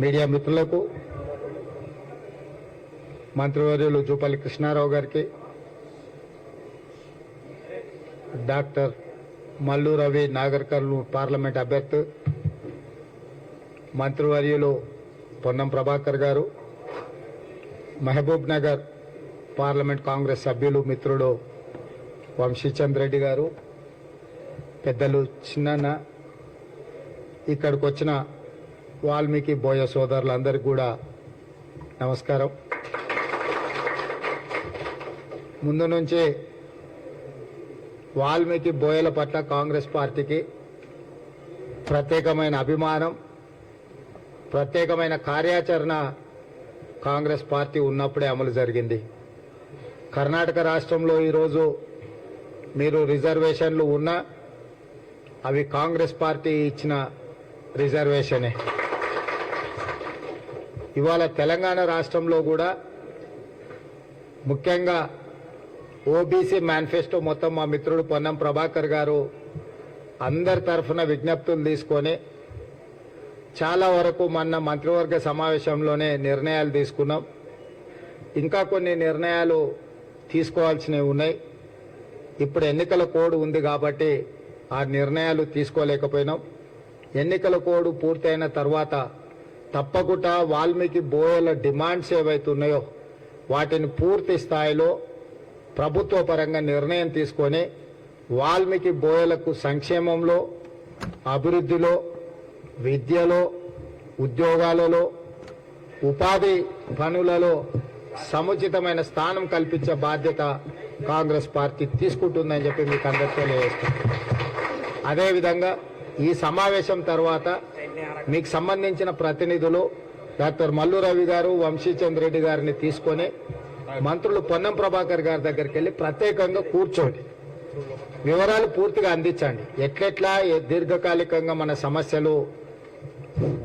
Media మిత్రులకు మంత్రివర్యులు జూపల్లి కృష్ణారావు గారికి doctor Mallu Ravi Nagarkurnool parliament అభ్యర్థి మంత్రివర్యులు పొన్నం ప్రభాకర్ గారు మహబూబ్ నగర్ పార్లమెంట్ కాంగ్రెస్ సభ్యులు మిత్రుడు వంశీచంద్ రెడ్డి గారు పెద్దలు చిన్న ఇక్కడికి వచ్చిన వాల్మీకి బోయ సోదరులందరికీ కూడా నమస్కారం. ముందు నుంచి వాల్మీకి బోయల పట్ల కాంగ్రెస్ పార్టీకి ప్రత్యేకమైన అభిమానం ప్రత్యేకమైన కార్యాచరణ కాంగ్రెస్ పార్టీ ఉన్నప్పుడే అమలు జరిగింది. కర్ణాటక రాష్ట్రంలో ఈరోజు మీరు రిజర్వేషన్లు ఉన్నా అవి కాంగ్రెస్ పార్టీ ఇచ్చిన రిజర్వేషనే. ఇవాళ తెలంగాణ రాష్ట్రంలో కూడా ముఖ్యంగా ఓబీసీ మేనిఫెస్టో మొత్తం మా మిత్రుడు పొన్నం ప్రభాకర్ గారు అందరి తరఫున విజ్ఞప్తులు తీసుకొని చాలా వరకు మొన్న మంత్రివర్గ సమావేశంలోనే నిర్ణయాలు తీసుకున్నాం. ఇంకా కొన్ని నిర్ణయాలు తీసుకోవాల్సినవి ఉన్నాయి. ఇప్పుడు ఎన్నికల కోడ్ ఉంది కాబట్టి ఆ నిర్ణయాలు తీసుకోలేకపోయినాం. ఎన్నికల కోడ్ పూర్తయిన తర్వాత తప్పకుండా వాల్మీకి బోయల డిమాండ్స్ ఏవైతున్నాయో వాటిని పూర్తి స్థాయిలో ప్రభుత్వ పరంగా నిర్ణయం తీసుకొని వాల్మీకి బోయలకు సంక్షేమంలో అభివృద్ధిలో విద్యలో ఉద్యోగాలలో ఉపాధి పనులలో సముచితమైన స్థానం కల్పించే బాధ్యత కాంగ్రెస్ పార్టీ తీసుకుంటుందని చెప్పి మీకు అందరికీ అదేవిధంగా ఈ సమావేశం తర్వాత మీకు సంబంధించిన ప్రతినిధులు డాక్టర్ మల్లు రవి గారు వంశీచంద్ర రెడ్డి గారిని తీసుకొని మంత్రులు పొన్నం ప్రభాకర్ గారి దగ్గరికి వెళ్ళి ప్రత్యేకంగా కూర్చోండి. వివరాలు పూర్తిగా అందించండి. ఎట్లెట్లా ఏ దీర్ఘకాలికంగా మన సమస్యలు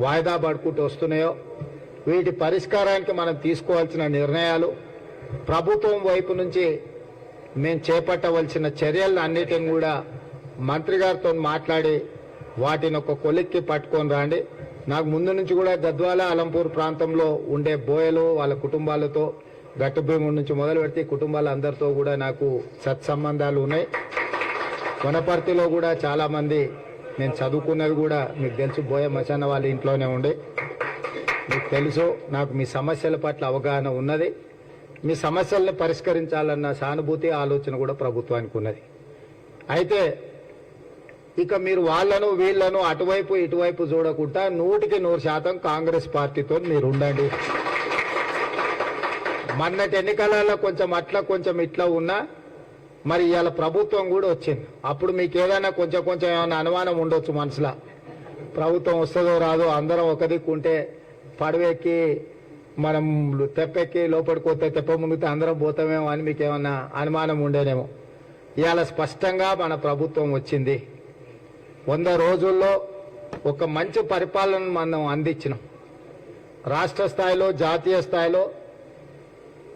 వాయిదా పడుకుంటూ వస్తున్నాయో వీటి పరిష్కారానికి మనం తీసుకోవాల్సిన నిర్ణయాలు ప్రభుత్వం వైపు నుంచి మేము చేపట్టవలసిన చర్యలను అన్నిటిని కూడా మంత్రి గారితో మాట్లాడి వాటిని ఒక కొలిక్కి పట్టుకొని రాండి. నాకు ముందు నుంచి కూడా గద్వాల అలంపూర్ ప్రాంతంలో ఉండే బోయలు వాళ్ళ కుటుంబాలతో గట్టుభీము నుంచి మొదలు పెడితే కుటుంబాల అందరితో కూడా నాకు సత్సంబంధాలు ఉన్నాయి. వనపర్తిలో కూడా చాలా మంది నేను చదువుకున్నది కూడా మీకు తెలుసు. బోయ మచాన వాళ్ళ ఇంట్లోనే ఉండే. మీకు తెలుసు నాకు మీ సమస్యల పట్ల అవగాహన ఉన్నది. మీ సమస్యల్ని పరిష్కరించాలన్న సానుభూతి ఆలోచన కూడా ప్రభుత్వానికి ఉన్నది. అయితే ఇక మీరు వాళ్ళను వీళ్ళను అటువైపు ఇటువైపు చూడకుండా నూటికి నూరు శాతం కాంగ్రెస్ పార్టీతో మీరు ఉండండి. మొన్నటి ఎన్నికలలో కొంచెం అట్లా కొంచెం ఇట్లా ఉన్నా మరి ఇవాళ ప్రభుత్వం కూడా వచ్చింది. అప్పుడు మీకు ఏదైనా కొంచెం కొంచెం ఏమైనా అనుమానం ఉండొచ్చు మనసులో. ప్రభుత్వం వస్తుందో రాదో అందరం ఒక దిక్కుంటే పడవెక్కి మనం తెప్పెక్కి లోపలికి పోతే తెప్ప మునిగితే అందరం పోతామేమో అని మీకు ఏమన్నా అనుమానం ఉండేనేమో. ఇవాళ స్పష్టంగా మన ప్రభుత్వం వచ్చింది. వంద రోజుల్లో ఒక మంచి పరిపాలన మనం అందించినాం. రాష్ట్ర స్థాయిలో జాతీయ స్థాయిలో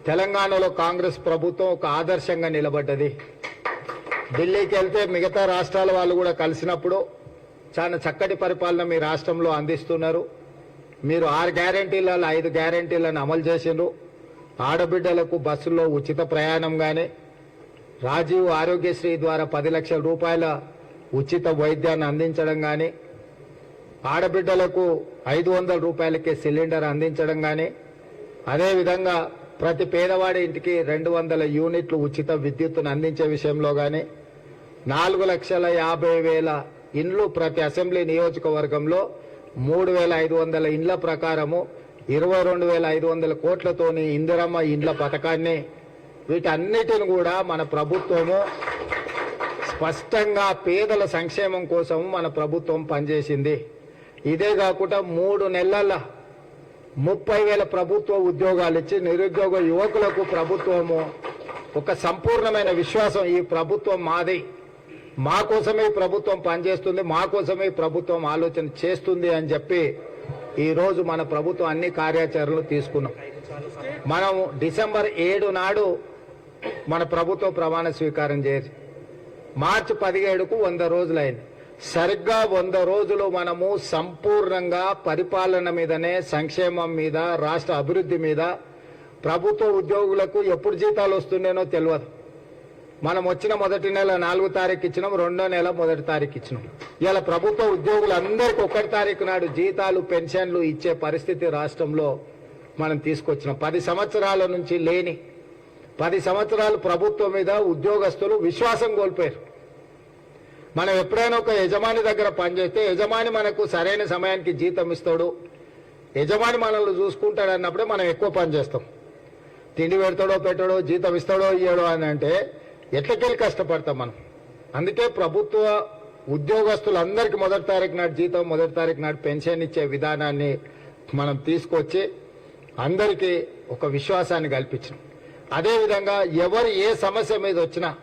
తెలంగాణలో కాంగ్రెస్ ప్రభుత్వం ఒక ఆదర్శంగా నిలబడ్డది. ఢిల్లీకి వెళ్తే మిగతా రాష్ట్రాల వాళ్ళు కూడా కలిసినప్పుడు చాలా చక్కటి పరిపాలన మీ రాష్ట్రంలో అందిస్తున్నారు. మీరు ఆరు గ్యారంటీలలో ఐదు గ్యారంటీలను అమలు చేసిండ్రు. ఆడబిడ్డలకు బస్సుల్లో ఉచిత ప్రయాణం కానీ రాజీవ్ ఆరోగ్యశ్రీ ద్వారా పది లక్షల రూపాయల ఉచిత వైద్యాన్ని అందించడం కానీ ఆడబిడ్డలకు ఐదు వందల రూపాయలకే సిలిండర్ అందించడం కానీ అదేవిధంగా ప్రతి పేదవాడి ఇంటికి రెండు వందల యూనిట్లు ఉచిత విద్యుత్తును అందించే విషయంలో కానీ నాలుగు లక్షల యాభై వేల ఇండ్లు ప్రతి అసెంబ్లీ నియోజకవర్గంలో మూడు వేల ఐదు వందల ఇండ్ల ప్రకారము ఇరవై రెండు వేల ఐదు వందల కోట్లతోని ఇందిరమ్మ ఇండ్ల పథకాన్ని వీటన్నిటిని కూడా మన ప్రభుత్వము స్పష్టంగా పేదల సంక్షేమం కోసం మన ప్రభుత్వం పనిచేసింది. ఇదే కాకుండా మూడు నెలల ముప్పై వేల ప్రభుత్వ ఉద్యోగాలు ఇచ్చి నిరుద్యోగ యువకులకు ప్రభుత్వము ఒక సంపూర్ణమైన విశ్వాసం ఈ ప్రభుత్వం మాది. మా కోసమే ప్రభుత్వం పనిచేస్తుంది మా కోసమే ప్రభుత్వం ఆలోచన చేస్తుంది అని చెప్పి ఈరోజు మన ప్రభుత్వం అన్ని కార్యాచరణలు తీసుకున్నాం. మనం డిసెంబర్ ఏడు నాడు మన ప్రభుత్వం ప్రమాణ స్వీకారం చేసి మార్చి పదిహేడుకు వంద రోజులైంది. సరిగ్గా వంద రోజులు మనము సంపూర్ణంగా పరిపాలన మీదనే సంక్షేమం మీద రాష్ట్ర అభివృద్ధి మీద ప్రభుత్వ ఉద్యోగులకు ఎప్పుడు జీతాలు వస్తుండేనో తెలియదు మనం వచ్చిన మొదటి నెల నాలుగు తారీఖు ఇచ్చినాం రెండో నెల మొదటి తారీఖు ఇచ్చినాం. ఇలా ప్రభుత్వ ఉద్యోగులందరికీ ఒకటి తారీఖు నాడు జీతాలు పెన్షన్లు ఇచ్చే పరిస్థితి రాష్ట్రంలో మనం తీసుకొచ్చినాం. పది సంవత్సరాల నుంచి లేని పది సంవత్సరాలు ప్రభుత్వం మీద ఉద్యోగస్తులు విశ్వాసం కోల్పోయారు. మనం ఎప్పుడైనా ఒక యజమాని దగ్గర పనిచేస్తే యజమాని మనకు సరైన సమయానికి జీతం ఇస్తాడు. యజమాని మనల్ని చూసుకుంటాడు అన్నప్పుడే మనం ఎక్కువ పని చేస్తాం. తిండి పెడతాడో పెట్టడో జీతం ఇస్తాడో ఇయ్యడో అని అంటే ఎట్లకెళ్ళి కష్టపడతాం మనం? అందుకే ప్రభుత్వ ఉద్యోగస్తులందరికీ మొదటి తారీఖు నాడు జీతం మొదటి తారీఖు నాడు పెన్షన్ ఇచ్చే విధానాన్ని మనం తీసుకొచ్చి అందరికీ ఒక విశ్వాసాన్ని కల్పించాం అదేవిధంగా ఎవరు ఏ సమస్య మీద వచ్చినా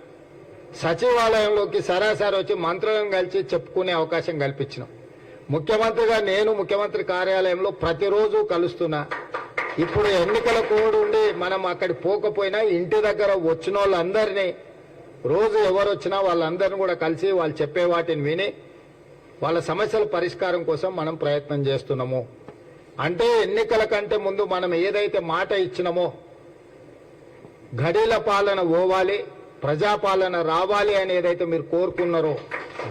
సచివాలయంలోకి సరాసరి వచ్చి మంత్రులను కలిసి చెప్పుకునే అవకాశం కల్పించినాం. ముఖ్యమంత్రిగా నేను ముఖ్యమంత్రి కార్యాలయంలో ప్రతిరోజు కలుస్తున్నా. ఇప్పుడు ఎన్నికల కోడ్ ఉండి మనం అక్కడికి పోకపోయినా ఇంటి దగ్గర వచ్చిన వాళ్ళందరినీ రోజు ఎవరు వచ్చినా వాళ్ళందరినీ కూడా కలిసి వాళ్ళు చెప్పే వాటిని విని వాళ్ళ సమస్యల పరిష్కారం కోసం మనం ప్రయత్నం చేస్తున్నాము. అంటే ఎన్నికల కంటే ముందు మనం ఏదైతే మాట ఇచ్చినామో గడీల పాలన పోవాలి ప్రజాపాలన రావాలి అని ఏదైతే మీరు కోరుకున్నారో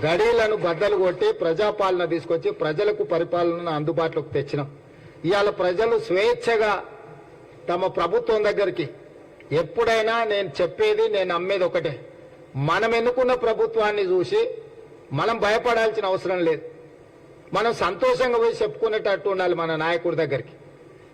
గడీలను బద్దలు కొట్టి ప్రజాపాలన తీసుకొచ్చి ప్రజలకు పరిపాలన అందుబాటులోకి తెచ్చినాం. ఇవాళ ప్రజలు స్వేచ్ఛగా తమ ప్రభుత్వం దగ్గరికి ఎప్పుడైనా నేను చెప్పేది నేను అమ్మేది ఒకటే మనం ఎన్నుకున్న ప్రభుత్వాన్ని చూసి మనం భయపడాల్సిన అవసరం లేదు. మనం సంతోషంగా పోయి చెప్పుకునేటట్టు ఉండాలి మన నాయకుడి దగ్గరికి.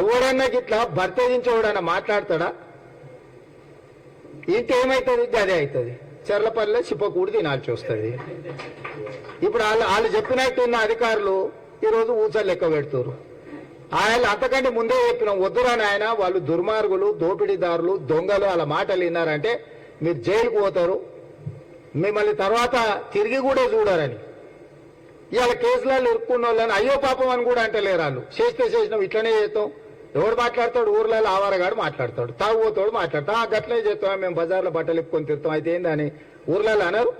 ఎవడన్నా గిట్లా భర్త దించేవాడన్నా మాట్లాడతాడా? ఇంటే ఏమవుతుంది అదే అవుతుంది. చెర్లపల్లె చిప్పకూడి తినాల్సి వస్తుంది. ఇప్పుడు వాళ్ళు వాళ్ళు చెప్పినట్టున్న అధికారులు ఈరోజు ఊచలు లెక్క పెడుతున్నారు ఆయన అంతకంటే ముందే చెప్పినాం వద్దురా నాయన వాళ్ళు దుర్మార్గులు దోపిడీదారులు దొంగలు అలా మాటలు విన్నారంటే మీరు జైలుకు పోతారు. మిమ్మల్ని తర్వాత తిరిగి కూడా చూడారని. ఇవాళ కేసులలో ఇరుక్కున్న వాళ్ళని అయ్యో పాపం అని కూడా అంటలేరు వాళ్ళు. చేస్తే చేసినాం ఇట్లనే చేస్తాం. ఎవడు మాట్లాడతాడు ఊర్లలో ఆవారగాడు మాట్లాడతాడు తాగుపోతాడు మాట్లాడతాం ఆ గట్లనే చేస్తాం మేము బజార్లో బట్టలు ఇప్పుకొని తిరుతాం అయితే ఏందని? ఊర్లలో అన్నారు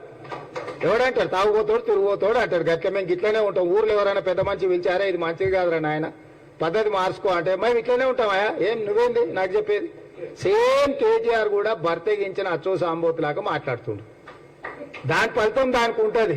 ఎవడంటాడు? తాగుపోతాడు తిరుగుబోతాడు అంటాడు. గట్ల మేము ఇట్లనే ఉంటాం. ఊర్లో ఎవరైనా పెద్ద మంచి పిలిచారా ఇది మంచిది కాదురా నాయన. పద్ధతి మార్చుకో అంటే మేము ఇట్లనే ఉంటామా ఏం నువ్వేంది? నాకు చెప్పేది. సేమ్ కేజీఆర్ కూడా భర్తగించిన అచ్చో సాంబోతులాగా మాట్లాడుతుండు. దాని ఫలితం దానికి ఉంటుంది.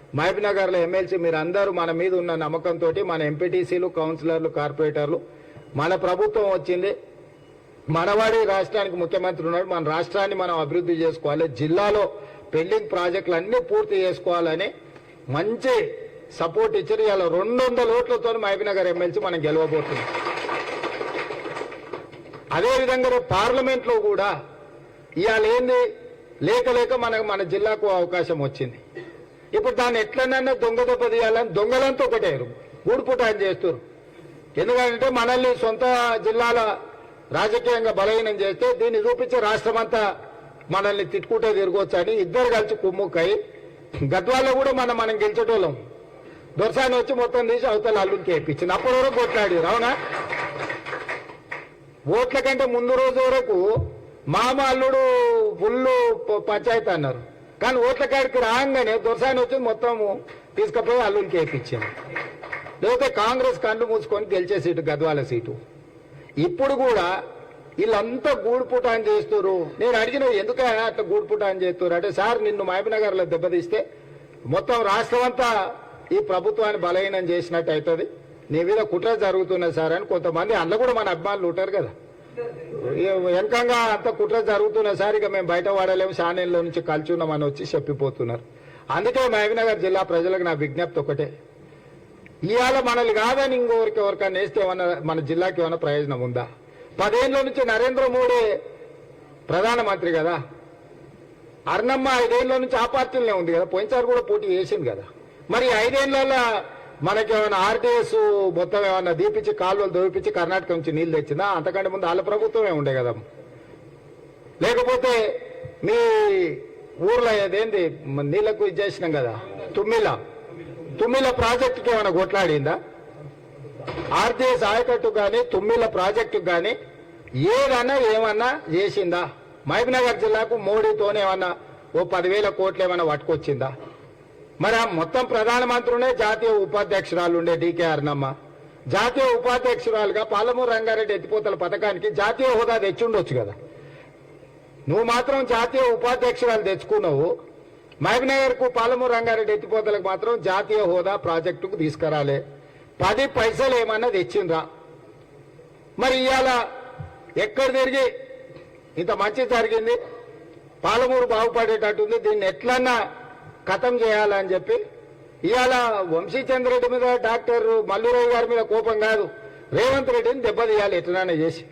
మహబూబ్నగర్లో ఎమ్మెల్సీ మీరు అందరూ మన మీద ఉన్న నమ్మకంతో మన ఎంపీటీసీలు కౌన్సిలర్లు కార్పొరేటర్లు మన ప్రభుత్వం వచ్చింది. మనవాడి రాష్ట్రానికి ముఖ్యమంత్రి ఉన్నాడు. మన రాష్ట్రాన్ని మనం అభివృద్ధి చేసుకోవాలి. జిల్లాలో పెండింగ్ ప్రాజెక్టులు అన్ని పూర్తి చేసుకోవాలని మంచి సపోర్ట్ ఇచ్చారు. ఇలా రెండు వందల ఓట్లతో మహబూబ్నగర్ ఎమ్మెల్సీ మనం గెలవబోతున్నాం. అదేవిధంగా పార్లమెంట్లో పార్లమెంట్లో కూడా ఇవాళ ఏంది? లేక లేక మనకు మన జిల్లాకు అవకాశం వచ్చింది. ఇప్పుడు దాన్ని ఎట్లనన్నా దొంగ దెబ్బ తీయాలని దొంగలంతా ఒకటేరు గూడుపుట ఆయన చేస్తారు. ఎందుకంటే మనల్ని సొంత జిల్లాల రాజకీయంగా బలహీనం చేస్తే దీన్ని చూపించి రాష్ట్రమంతా మనల్ని తిట్టుకుంటే తిరగొచ్చు అని ఇద్దరు కలిసి కుమ్ముక్కై గద్వాల్లో కూడా మనం మనం గెలిచేటోళ్ళం. దొరసాని వచ్చి మొత్తం తీసి అవతల అల్లుని చేయించింది. అప్పటి వరకు కొట్లాడి అవునా? ఓట్ల కంటే ముందు రోజు వరకు మామ అల్లుడు ఫుల్ ప- పంచాయతీ అన్నారు. కానీ ఓట్ల కాడికి రాగానే దొరసాని వచ్చి మొత్తం తీసుకుపోయి అల్లుని వేయించింది లేకపోతే కాంగ్రెస్ కళ్ళు మూసుకొని గెలిచే సీటు గద్వాల సీటు. ఇప్పుడు కూడా వీళ్ళంతా గూడుపుటాన్ చేస్తున్నారు నేను అడిగిన ఎందుకైనా అట్లా గూడుపుటాన్ చేస్తున్నారు అంటే సార్ నిన్ను మహబూబ్నగర్లో దెబ్బతీస్తే మొత్తం రాష్ట్రం అంతా ఈ ప్రభుత్వాన్ని బలహీనం చేసినట్టు అవుతుంది. నీ మీద కుట్ర జరుగుతున్నది సార్ అని కొంతమంది అందులో కూడా మన అభిమానులు ఉంటారు కదా. వెనకంగా అంత కుట్ర జరుగుతున్న సార్ ఇక మేము బయట వాడలేము షానేళ్ళ నుంచి కలుచున్నామని వచ్చి చెప్పిపోతున్నారు. అందుకే మహబీనగర్ జిల్లా ప్రజలకు నా విజ్ఞప్తి ఒకటే. ఇవాళ మనల్ని కాదని ఇంకోరికి ఎవరికైనా వేస్తే ఏమన్నా మన జిల్లాకి ఏమైనా ప్రయోజనం ఉందా? పదేళ్ళ నుంచి నరేంద్ర మోడీ ప్రధానమంత్రి కదా. అర్ణమ్మ ఐదేళ్ళ నుంచి ఆ పార్టీలోనే ఉంది కదా. పోయినసారి కూడా పోటీ చేసింది కదా. మరి ఐదేళ్ళ మనకి ఏమైనా ఆర్టీఎస్ మొత్తం ఏమైనా దీపించి కాలువలు దోపించి కర్ణాటక నుంచి నీళ్ళు తెచ్చిందా అంతకంటే ముందు వాళ్ళ ప్రభుత్వమే ఉండే కదా. లేకపోతే మీ ఊర్లో ఏదేంది నీళ్ళకు ఇది చేసినాం కదా తుమ్మిల. తుమ్మిల ప్రాజెక్టుకి ఏమైనా కొట్లాడిందా? ఆర్టీఎస్ ఆయకట్టు కానీ తుమ్మిల ప్రాజెక్టు కానీ ఏదన్నా ఏమన్నా చేసిందా? మహబూబ్నగర్ జిల్లాకు మోడీతోనే ఏమన్నా ఓ పదివేల కోట్లు ఏమైనా పట్టుకొచ్చిందా? మరి ఆ మొత్తం ప్రధానమంత్రినే జాతీయ ఉపాధ్యక్షురాలు ఉండే డీకే అర్ణమ్మ. జాతీయ ఉపాధ్యక్షురాలుగా పాలమూరు రంగారెడ్డి ఎత్తిపోతల పథకానికి జాతీయ హోదా తెచ్చుండొచ్చు కదా. నువ్వు మాత్రం జాతీయ ఉపాధ్యక్షురాలు తెచ్చుకున్నావు. మహబూబ్నగర్కు పాలమూరు రంగారెడ్డి ఎత్తిపోతలకు మాత్రం జాతీయ హోదా ప్రాజెక్టుకు తీసుకురాలే. పది పైసలు ఏమన్నా తెచ్చిండ్రా. మరి ఇవాళ ఎక్కడ తిరిగి? ఇంత మంచి జరిగింది. పాలమూరు బాగుపడేటట్టుంది. దీన్ని ఎట్లన్నా ఖతం చేయాలని చెప్పి ఇవాళ వంశీచంద్రెడ్డి మీద డాక్టర్ మల్లురావు గారి మీద కోపం కాదు రేవంత్ రెడ్డిని దెబ్బతీయాలి ఎట్లనైనా చేసి.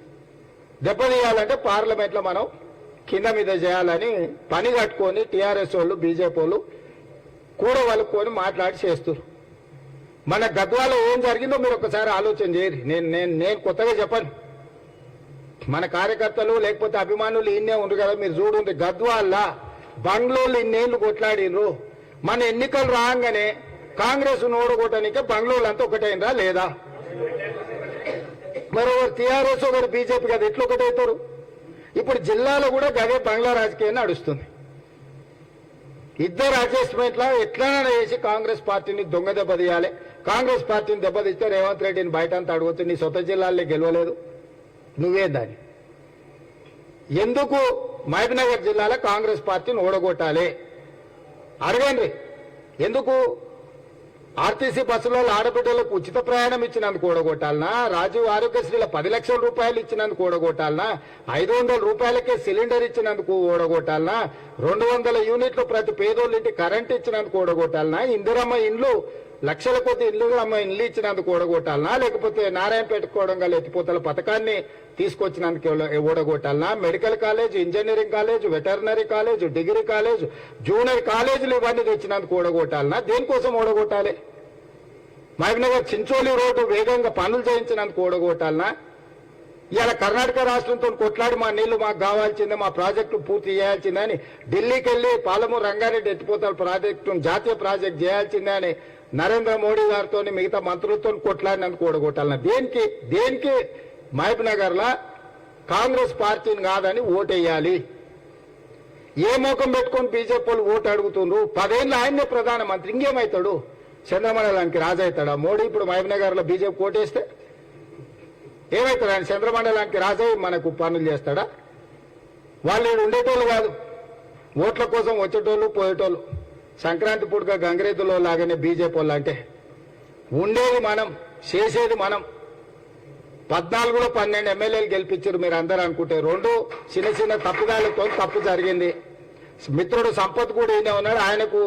దెబ్బతీయాలంటే పార్లమెంట్లో మనం కింద మీద చేయాలని పని కట్టుకొని టీఆర్ఎస్ వాళ్ళు బీజేపీ వాళ్ళు కూడా వలుపుకొని మాట్లాడి చేస్తారు మన గద్వాలో ఏం జరిగిందో మీరు ఒకసారి ఆలోచన చేయరు నేను నేను నేను కొత్తగా చెప్పను. మన కార్యకర్తలు లేకపోతే అభిమానులు ఇన్నే ఉండరు కదా మీరు చూడండి గద్వాల్లా బంగ్లోళ్ళు ఇన్నేళ్ళు కొట్లాడినరు మన ఎన్నికలు రాగానే కాంగ్రెస్ ఓడగొట్టడానికి బంగ్లోళ్ళు అంతా ఒకటైనరా లేదా? మరి ఒకరు టీఆర్ఎస్ ఒకరు బీజేపీ కదా ఎట్లా ఒకటవుతారు ఇప్పుడు జిల్లాలో కూడా గదే బంగ్లా రాజకీయం నడుస్తుంది. ఇద్దరు అడ్జస్ట్మెంట్ లా ఎట్లైనా చేసి కాంగ్రెస్ పార్టీని దొంగ దెబ్బ తీయాలి. కాంగ్రెస్ పార్టీని దెబ్బతీస్తే రేవంత్ రెడ్డిని బయట అంతా అడుగుతుంది నీ సొంత జిల్లాల్లో గెలవలేదు. నువ్వే దాన్ని ఎందుకు మహబూబ్నగర్ జిల్లాలో కాంగ్రెస్ పార్టీని ఓడగొట్టాలి. అడగండి. ఎందుకు? ఆర్టీసీ బస్సులో ఆడబిడ్డలకు ఉచిత ప్రయాణం ఇచ్చినందుకు ఓడగొట్టాలనా? రాజీవ్ ఆరోగ్యశ్రీల పది లక్షల రూపాయలు ఇచ్చినందుకు ఓడగొట్టాలనా? ఐదు వందల రూపాయలకే సిలిండర్ ఇచ్చినందుకు ఓడగొట్టాలనా? రెండు వందల యూనిట్లు ప్రతి పేదోళ్ళింటి కరెంట్ ఇచ్చినందుకు ఓడగొట్టాలనా? ఇందిరమ్మ ఇండ్లు లక్షల కొద్ది ఇల్లు అమ్మ ఇల్లు ఇచ్చినందుకు ఓడగొట్టాలనా లేకపోతే నారాయణపేట కోడంగా ఎత్తిపోతల పథకాన్ని తీసుకొచ్చినందుకు ఓడగొట్టాలనా medical college engineering college veterinary college degree college junior కాలేజీలు ఇవన్నీ తెచ్చినందుకు ఓడగొట్టాలనా దేనికోసం ఓడగొట్టాలి మహబూబ్నగర్ చించోలి రోడ్డు వేగంగా పనులు చేయించినందుకు ఓడగొట్టాలనా ఇవాళ కర్ణాటక రాష్ట్రంతో కొట్లాడి మా నీళ్ళు మాకు కావాల్సిందే మా ప్రాజెక్టు పూర్తి చేయాల్సిందే అని ఢిల్లీకి వెళ్ళి పాలమూరు రంగారెడ్డి ఎత్తిపోతారు ప్రాజెక్టు జాతీయ ప్రాజెక్ట్ చేయాల్సిందే అని నరేంద్ర మోడీ గారితో మిగతా మంత్రులతో కొట్లాడినందుకు కూడగొట్టాలన్న దేనికి దేనికి? మహబూబ్నగర్ లా కాంగ్రెస్ పార్టీని కాదని ఓటేయాలి. ఏ ముఖం పెట్టుకొని బీజేపీ వాళ్ళు ఓటు అడుగుతుండ్రు? పదేళ్ళు ఆయన్నే ప్రధానమంత్రి ఇంకేమవుతాడు చంద్రమండలానికి రాజవుతాడా మోడీ? ఇప్పుడు మహబూబ్నగర్లో బీజేపీ ఓటేస్తే ఏమవుతాడు ఆయన? చంద్రమండలానికి రాజయ్య మనకు పనులు చేస్తాడా? వాళ్ళు ఉండేటోళ్ళు కాదు. ఓట్ల కోసం వచ్చేటోళ్ళు పోయేటోళ్ళు. సంక్రాంతి పూటగా గంగిరెద్దులో లాగానే బీజేపీ వాళ్ళు అంటే ఉండేది మనం చేసేది మనం. పద్నాలుగులో పన్నెండు ఎమ్మెల్యేలు గెలిపించారు మీరు అందరూ అనుకుంటే. రెండు చిన్న చిన్న తప్పుదాలతో తప్పు జరిగింది. మిత్రుడు సంపత్ కూడా ఈయన ఉన్నాడు. ఆయనకు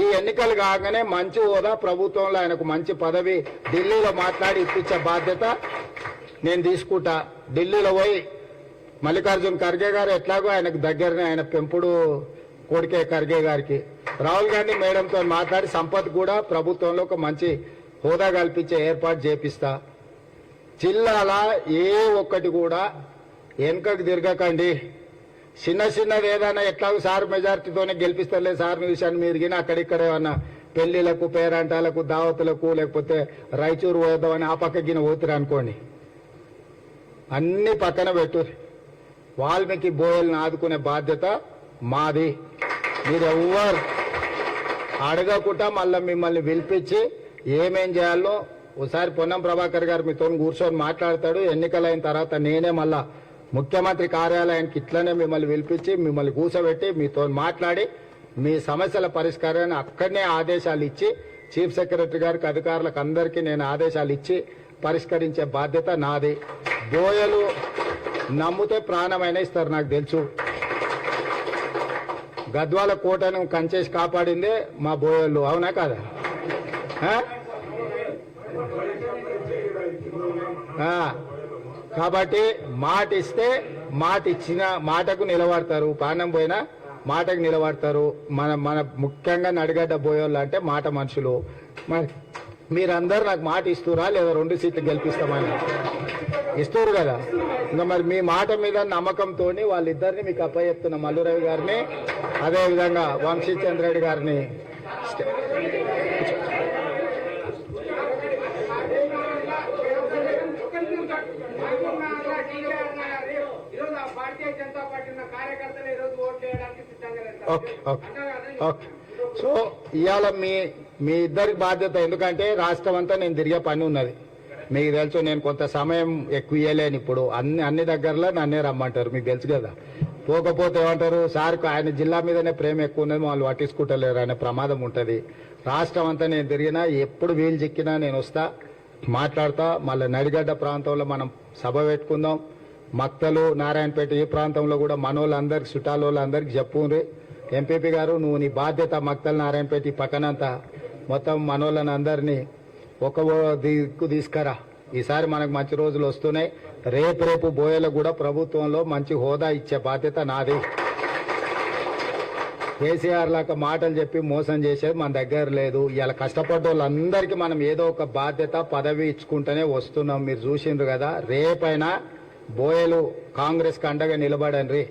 ఈ ఎన్నికలు కాగానే మంచి హోదా ప్రభుత్వంలో ఆయనకు మంచి పదవి ఢిల్లీలో మాట్లాడి ఇప్పించే బాధ్యత నేను తీసుకుంటా. ఢిల్లీలో పోయి మల్లికార్జున్ ఖర్గే గారు ఎట్లాగో ఆయనకు దగ్గరనే ఆయన పెంపుడు కొడుకే ఖర్గే గారికి. రాహుల్ గాంధీ మేడంతో మాట్లాడి సంపత్ కూడా ప్రభుత్వంలో ఒక మంచి హోదా కల్పించే ఏర్పాటు చేపిస్తా. జిల్లాల ఏ ఒక్కటి కూడా వెనుకకు తిరగకండి. చిన్న చిన్నది ఏదైనా ఎట్లాగో సార్ మెజార్టీతోనే గెలిపిస్తారులే సార్ విషయాన్ని మీరు గిన అక్కడిక్కడ ఏమన్నా పెళ్ళిలకు పేరంటాలకు దావతులకు లేకపోతే రాయచూరు పోదామని ఆ పక్కకిన పోతురు అనుకోండి. అన్ని పక్కన పెట్టు. వాల్మీకి బోయల్ని ఆదుకునే బాధ్యత మాది. మీరు ఎవ్వరు అడగకుండా మళ్ళీ మిమ్మల్ని పిలిపించి ఏమేం చేయాలో ఒకసారి పొన్నం ప్రభాకర్ గారు మీతో కూర్చొని మాట్లాడతాడు. ఎన్నికలైన తర్వాత నేనే మళ్ళా ముఖ్యమంత్రి కార్యాలయానికి ఇట్లనే మిమ్మల్ని పిలిపించి మిమ్మల్ని కూర్చోబెట్టి మీతో మాట్లాడి మీ సమస్యల పరిష్కారాన్ని అక్కడనే ఆదేశాలు ఇచ్చి చీఫ్ సెక్రటరీ గారికి అధికారులకు అందరికీ నేను ఆదేశాలు ఇచ్చి పరిష్కరించే బాధ్యత నాది. బోయలు నమ్మితే ప్రాణమైన ఇస్తారు నాకు తెలుసు. గద్వాల కోటను కంచేసి కాపాడిందే మా బోయోళ్ళు అవునా కాదా? కాబట్టి మాట ఇస్తే మాట ఇచ్చిన మాటకు నిలబడతారు. ప్రాణం పోయినా మాటకు నిలబడతారు. మన మన ముఖ్యంగా నడిగడ్డ బోయోళ్ళు అంటే మాట మనుషులు. మరి మీరందరూ నాకు మాట ఇస్తురా లేదా రెండు సీట్లు గెలిపిస్తామని? ఇస్తారు కదా. ఇంకా మరి మీ మాట మీద నమ్మకంతో వాళ్ళిద్దరిని మీకు అప్పచెప్తున్న మల్లురవి గారిని అదేవిధంగా వంశీచంద్ర రెడ్డి గారిని. Okay okay okay. సో ఇవాళ మీ మీ ఇద్దరికి బాధ్యత ఎందుకంటే రాష్ట్రం అంతా నేను తిరిగే పని ఉన్నది. మీకు తెలుసు నేను కొంత సమయం ఎక్కువ ఇవ్వలేను ఇప్పుడు. అన్ని అన్ని దగ్గరలో నన్నే రమ్మంటారు మీకు తెలుసు కదా. పోకపోతే ఏమంటారు? సార్ ఆయన జిల్లా మీదనే ప్రేమ ఎక్కువ ఉన్నది వాళ్ళు పట్టించుకుంటలేరు. అనే ప్రమాదం ఉంటుంది. రాష్ట్రం అంతా నేను తిరిగినా ఎప్పుడు వీలు చిక్కినా నేను వస్తా మాట్లాడతా. మళ్ళీ నడిగడ్డ ప్రాంతంలో మనం సభ పెట్టుకుందాం. మక్తలు నారాయణపేట ఈ ప్రాంతంలో కూడా మనోళ్ళందరికి చుట్టాలోళ్ళందరికి చెప్పుండ్రి. ఎంపీపీ గారు నువ్వు నీ బాధ్యత మక్తలు నారాయణపేట ఈ పక్కనంతా. మొత్తం మనోళ్ళని అందరినీ ఒక దిక్కు తీసుకురా. ఈసారి మనకు మంచి రోజులు వస్తున్నాయి. రేపు రేపు బోయలకు కూడా ప్రభుత్వంలో మంచి హోదా ఇచ్చే బాధ్యత నాది. కేసీఆర్ లాగా మాటలు చెప్పి మోసం చేసేది మన దగ్గర లేదు. ఇలా కష్టపడ్డ వాళ్ళందరికీ మనం ఏదో ఒక బాధ్యత పదవి ఇచ్చుకుంటూనే వస్తున్నాం. మీరు చూసిండ్రు కదా రేపైనా బోయలు కాంగ్రెస్కి అండగా నిలబడండి.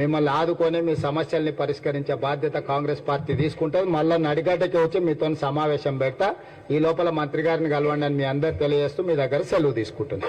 మిమ్మల్ని ఆదుకొని మీ సమస్యల్ని పరిష్కరించే బాధ్యత కాంగ్రెస్ పార్టీ తీసుకుంటే మళ్ళీ నడిగడ్డకి వచ్చి మీతో సమావేశం పెడతా. ఈ లోపల మంత్రి గారిని కలవండి అని మీ అందరు తెలియజేస్తూ మీ దగ్గర సెలవు తీసుకుంటుంది